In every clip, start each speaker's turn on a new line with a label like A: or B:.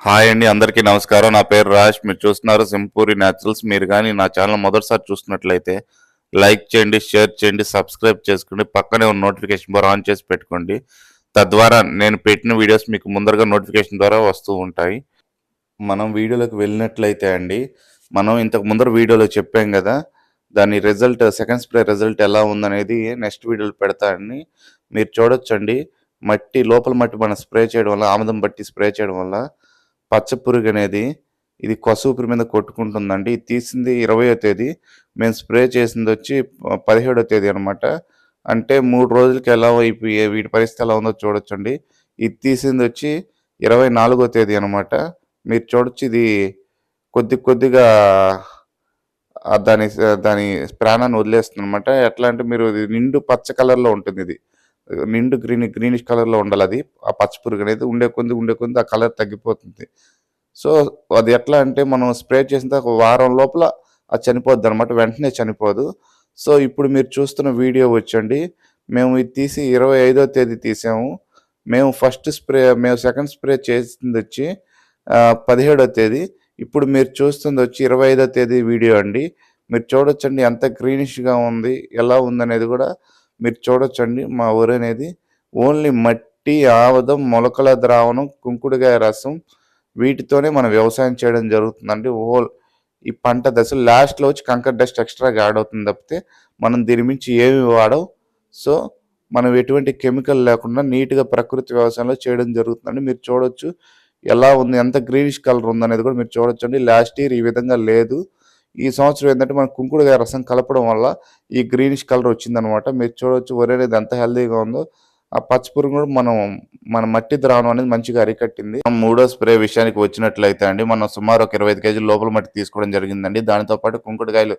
A: Hi అండి అందరికీ నమస్కారం. నా పేరు రాజ్. మీరు చూస్తున్నారు సింపూరి న్యాచురల్స్. మీరు కానీ నా ఛానల్ మొదటిసారి చూస్తున్నట్లయితే లైక్ చేయండి షేర్ చేయండి సబ్స్క్రైబ్ చేసుకోండి పక్కనే ఉన్న నోటిఫికేషన్ బార్ ఆన్ చేసి పెట్టుకోండి. తద్వారా నేను పెట్టిన వీడియోస్ మీకు ముందరగా నోటిఫికేషన్ ద్వారా వస్తూ ఉంటాయి. మనం వీడియోలోకి వెళ్ళినట్లయితే అండి మనం ఇంతకు ముందర వీడియోలో చెప్పాం కదా దాని రిజల్ట్ సెకండ్ స్ప్రే రిజల్ట్ ఎలా ఉందనేది నెక్స్ట్ వీడియోలో పెడతానని మీరు చూడొచ్చండి మట్టి లోపల మట్టి మనం స్ప్రే చేయడం వల్ల ఆముదం బట్టి స్ప్రే చేయడం వల్ల పచ్చ పురుగు అనేది ఇది కొసూపిరి మీద కొట్టుకుంటుందండి. ఇది తీసింది ఇరవయో తేదీ. మేము స్ప్రే చేసింది వచ్చి పదిహేడో తేదీ అనమాట అంటే మూడు రోజులకి ఎలా అయిపోయి వీటి పరిస్థితి ఎలా ఉందో చూడొచ్చండి. ఇది తీసింది వచ్చి ఇరవై నాలుగో తేదీ అనమాట మీరు చూడొచ్చు ఇది కొద్ది కొద్దిగా దాని దాని ప్రాణాన్ని వదిలేస్తుంది అనమాట ఎట్లా అంటే మీరు నిండు పచ్చ కలర్లో ఉంటుంది ఇది. నిండు గ్రీన్ గ్రీనిష్ కలర్లో ఉండాలి అది. ఆ పచ్చ పురుగు అనేది ఉండే కొంది ఉండే కొంది ఆ కలర్ తగ్గిపోతుంది. సో అది ఎట్లా అంటే మనం స్ప్రే చేసిన తర్వాత ఒక వారం లోపల అది చనిపోద్ది అనమాట వెంటనే చనిపోదు. సో ఇప్పుడు మీరు చూస్తున్న వీడియో వచ్చండి. మేము ఇది తీసి ఇరవై ఐదో తేదీ తీసాము. మేము ఫస్ట్ స్ప్రే మేము సెకండ్ స్ప్రే చేసింది వచ్చి పదిహేడో తేదీ. ఇప్పుడు మీరు చూస్తుంది వచ్చి ఇరవై ఐదో తేదీ వీడియో అండి. మీరు చూడొచ్చండి ఎంత గ్రీనిష్గా ఉంది ఎలా ఉందనేది కూడా. మీరు చూడొచ్చండి. మా ఊరు అనేది ఓన్లీ మట్టి ఆవదం మొలకల ద్రావణం కుంకుడుగాయ రసం వీటితోనే మనం వ్యవసాయం చేయడం జరుగుతుందండి. హోల్ ఈ పంట దశ లాస్ట్లో వచ్చి కంకర్ డస్ట్ ఎక్స్ట్రాగా యాడ్ అవుతుంది తప్పితే మనం దీని మించి ఏమి వాడవు. సో మనం ఎటువంటి కెమికల్ లేకుండా నీట్గా ప్రకృతి వ్యవసాయంలో చేయడం జరుగుతుందండి. మీరు చూడొచ్చు ఎలా ఉంది ఎంత గ్రీనిష్ కలర్ ఉందనేది కూడా మీరు చూడొచ్చండి. లాస్ట్ ఇయర్ ఈ విధంగా లేదు. ఈ సంవత్సరం ఏంటంటే మన కుంకుడుగా రసం కలపడం వల్ల ఈ గ్రీనిష్ కలర్ వచ్చిందనమాట మీరు చూడొచ్చు వరి అనేది ఎంత హెల్దీగా ఉందో. ఆ పచ్చిపురుగు కూడా మనం మన మట్టి ద్రావణం అనేది మంచిగా అరికట్టింది. మనం మూడో స్ప్రే విషయానికి వచ్చినట్లయితే అండి మనం సుమారు ఒక ఇరవై ఐదు కేజీలు లోపల మట్టి తీసుకోవడం జరిగిందండి. దానితో పాటు కుంకుడుకాయలు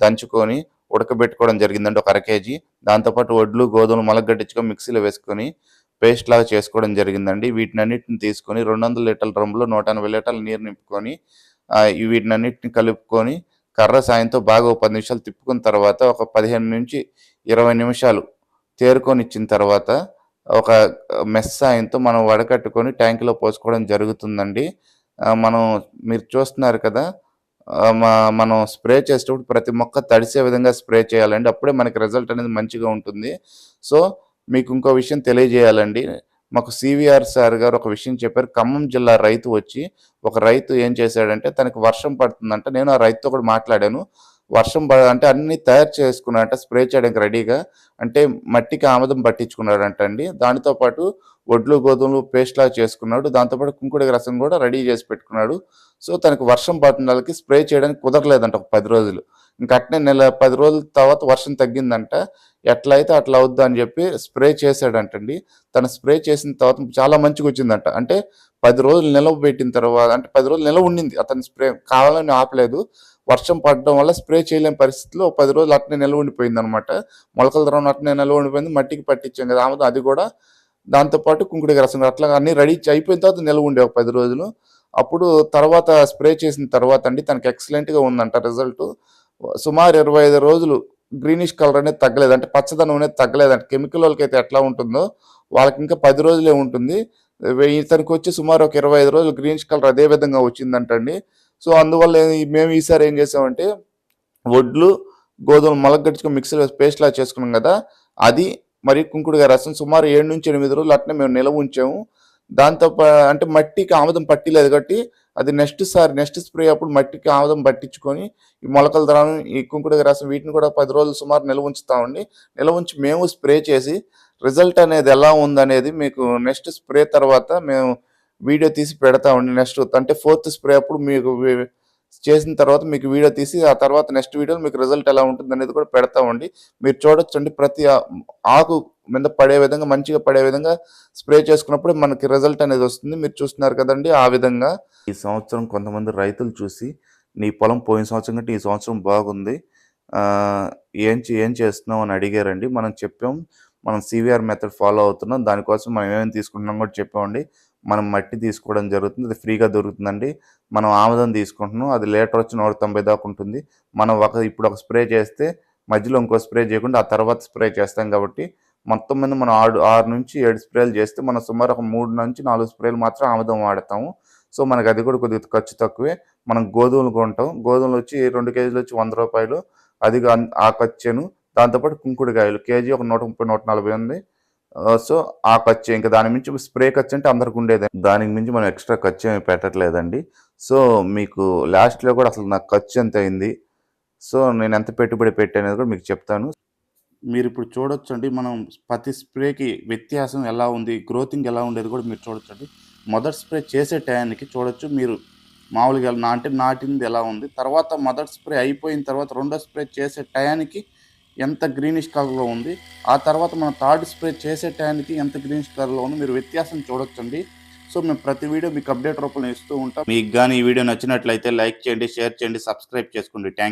A: దంచుకొని ఉడకబెట్టుకోవడం జరిగిందండి ఒక అర కేజీ. దాంతోపాటు వడ్లు గోధుమలు మలగడ్డించుకొని మిక్సీలో వేసుకొని పేస్ట్ లాగా చేసుకోవడం జరిగిందండి. వీటిని అన్నిటిని తీసుకొని రెండు వందల లీటర్ల డ్రమ్లో నూట ఎనభై లీటర్ల నీరు నింపుకొని వీటిని అన్నిటిని కలుపుకొని కర్ర సాయంతో బాగా ఒక పది నిమిషాలు తిప్పుకున్న తర్వాత ఒక పదిహేను నుంచి ఇరవై నిమిషాలు తేరుకొని ఇచ్చిన తర్వాత ఒక మెస్ సాయంతో మనం వడకట్టుకొని ట్యాంకులో పోసుకోవడం జరుగుతుందండి. మనం మీరు చూస్తున్నారు కదా మనం స్ప్రే చేసేటప్పుడు ప్రతి మొక్క తడిసే విధంగా స్ప్రే చేయాలండి. అప్పుడే మనకి రిజల్ట్ అనేది మంచిగా ఉంటుంది. సో మీకు ఇంకో విషయం తెలియజేయాలండి. మాకు సివిఆర్ సార్ గారు ఒక విషయం చెప్పారు. ఖమ్మం జిల్లా రైతు వచ్చి ఒక రైతు ఏం చేశాడంటే తనకి వర్షం పడుతుందంటే నేను ఆ రైతుతో కూడా మాట్లాడాను. వర్షం పడ అంటే అన్ని తయారు చేసుకున్నాడంట స్ప్రే చేయడానికి రెడీగా అంటే మట్టికి ఆమదం పట్టించుకున్నాడంట అండి. దానితో పాటు వడ్లు గోధుమలు పేస్ట్ లాగా చేసుకున్నాడు. దాంతోపాటు కుంకుడి రసం కూడా రెడీ చేసి పెట్టుకున్నాడు. సో తనకు వర్షం పడుతున్న వాళ్ళకి స్ప్రే చేయడానికి కుదరలేదంట ఒక పది రోజులు. ఇంకా అట్నే నెల పది రోజుల తర్వాత వర్షం తగ్గిందంట. ఎట్లా అయితే అట్లా అవుద్దా అని చెప్పి స్ప్రే చేశాడంటండి. తను స్ప్రే చేసిన తర్వాత చాలా మంచిగా వచ్చిందంట. అంటే పది రోజులు నిలవ పెట్టిన తర్వాత అంటే పది రోజులు నిలవ ఉండింది. అతను స్ప్రే కావాలని ఆపలేదు. వర్షం పడడం వల్ల స్ప్రే చేయలేని పరిస్థితిలో ఒక పది రోజులు అట్నే నిలవ ఉండిపోయింది అనమాట మొలకల ద్రవం అట్నే నిలవ ఉండిపోయింది. మట్టికి పట్టించాం కదా ఆమె అది కూడా. దాంతోపాటు కుంకుడి రసం అట్లా అన్ని రెడీ అయిపోయిన తర్వాత నిలవ ఉండే ఒక పది రోజులు. అప్పుడు తర్వాత స్ప్రే చేసిన తర్వాత అండి తనకి ఎక్సలెంట్గా ఉందంట రిజల్ట్. సుమారు ఇరవై ఐదు రోజులు గ్రీనిష్ కలర్ అనేది తగ్గలేదు. అంటే పచ్చదనం అనేది తగ్గలేదంట. కెమికల్ వాళ్ళకి అయితే ఎట్లా ఉంటుందో వాళ్ళకి ఇంకా పది రోజులే ఉంటుంది. ఇతనికి వచ్చి సుమారు ఒక ఇరవై ఐదు రోజులు గ్రీనిష్ కలర్ అదే విధంగా వచ్చిందంటండి సో అందువల్ల మేము ఈసారి ఏం చేసామంటే వడ్లు గోధుమ మలగట్టుకుని మిక్సీలో పేస్ట్లా చేసుకున్నాం కదా. అది మరియు కుంకుడుగా రసం సుమారు ఏడు నుంచి ఎనిమిది రోజులు అట్నే మేము నిల్వ ఉంచాము. దాంతో అంటే మట్టికి ఆముదం పట్టిలేదు కాబట్టి అది నెక్స్ట్ సారి నెక్స్ట్ స్ప్రే అప్పుడు మట్టికి ఆముదం పట్టించుకొని ఈ మొలకల ద్రావణం ఈ కుంకుడుగా రసం వీటిని కూడా పది రోజులు సుమారు నిల్వ ఉంచుతామండి నిల్వ ఉంచి మేము స్ప్రే చేసి రిజల్ట్ అనేది ఎలా ఉందనేది మీకు నెక్స్ట్ స్ప్రే తర్వాత మేము వీడియో తీసి పెడతామండి నెక్స్ట్ అంటే ఫోర్త్ స్ప్రే అప్పుడు మీకు చేసిన తర్వాత మీకు వీడియో తీసి ఆ తర్వాత నెక్స్ట్ వీడియోలో మీకు రిజల్ట్ ఎలా ఉంటుంది అనేది కూడా పెడతామండి మీరు చూడొచ్చండి ప్రతి ఆకు మీద పడే విధంగా మంచిగా పడే విధంగా స్ప్రే చేసుకున్నప్పుడు మనకి రిజల్ట్ అనేది వస్తుంది. మీరు చూస్తున్నారు కదండి ఆ విధంగా. ఈ సంవత్సరం కొంతమంది రైతులు చూసి నీ పొలం పోయిన సంవత్సరం కంటే ఈ సంవత్సరం బాగుంది. ఏం చే- ఏం చేస్తున్నావు? అని అడిగారండి. మనం చెప్పాం మనం సివిఆర్ మెథడ్ ఫాలో అవుతున్నాం. దానికోసం మనం ఏమేమి తీసుకుంటున్నాం కూడా చెప్పామండి. మనం మట్టి తీసుకోవడం జరుగుతుంది. అది ఫ్రీగా దొరుకుతుందండి. మనం ఆముదం తీసుకుంటున్నాం. అది లీటర్ వచ్చి నూట తొంభై దాకా ఉంటుంది. మనం ఒక ఇప్పుడు ఒక స్ప్రే చేస్తే మధ్యలో ఇంకో స్ప్రే చేయకుండా ఆ తర్వాత స్ప్రే చేస్తాం కాబట్టి మొత్తం మీద మనం ఆరు ఆరు నుంచి ఏడు స్ప్రేలు చేస్తే మనం సుమారు ఒక మూడు నుంచి నాలుగు స్ప్రేలు మాత్రం ఆముదం వాడతాము. సో మనకి అది కూడా కొద్దిగా ఖర్చు తక్కువే. మనం గోధుమలు కొంటాం. గోధుమలు వచ్చి రెండు కేజీలు వచ్చి వంద రూపాయలు. అది ఆ ఖర్చును దాంతోపాటు కుంకుడుకాయలు. కేజీ ఒక నూట ముప్పై నూట నలభై ఉంది. సో ఆ ఖర్చు ఇంకా దాని మించి స్ప్రే ఖర్చు అంటే అందరికి ఉండేది. దానికి మించి మనం ఎక్స్ట్రా ఖర్చు ఏమి పెట్టట్లేదండి. సో మీకు లాస్ట్లో కూడా అసలు నాకు ఖర్చు ఎంత అయింది? సో నేను ఎంత పెట్టుబడి పెట్టానేది కూడా మీకు చెప్తాను. మీరు ఇప్పుడు చూడొచ్చండి. మనం ప్రతి స్ప్రేకి వ్యత్యాసం ఎలా ఉంది గ్రోతింగ్ ఎలా ఉండేది కూడా మీరు చూడొచ్చండి. మొదటి స్ప్రే చేసే టయానికి చూడొచ్చు. మీరు మామూలుగా నాటి నాటింది ఎలా ఉంది. తర్వాత మొదటి స్ప్రే అయిపోయిన తర్వాత రెండో స్ప్రే చేసే టయానికి ఎంత గ్రీనిష్ కలర్లో ఉంది. ఆ తర్వాత మనం థర్డ్ స్ప్రే చేసే టయానికి ఎంత గ్రీనిష్ కలర్లో ఉంది. మీరు వ్యత్యాసం చూడొచ్చండి. సో మేము ప్రతి వీడియో మీకు అప్డేట్ రూపంలో ఇస్తూ ఉంటాం. మీకు కానీ ఈ వీడియో నచ్చినట్లయితే లైక్ చేయండి షేర్ చేయండి సబ్స్క్రైబ్ చేసుకోండి. థ్యాంక్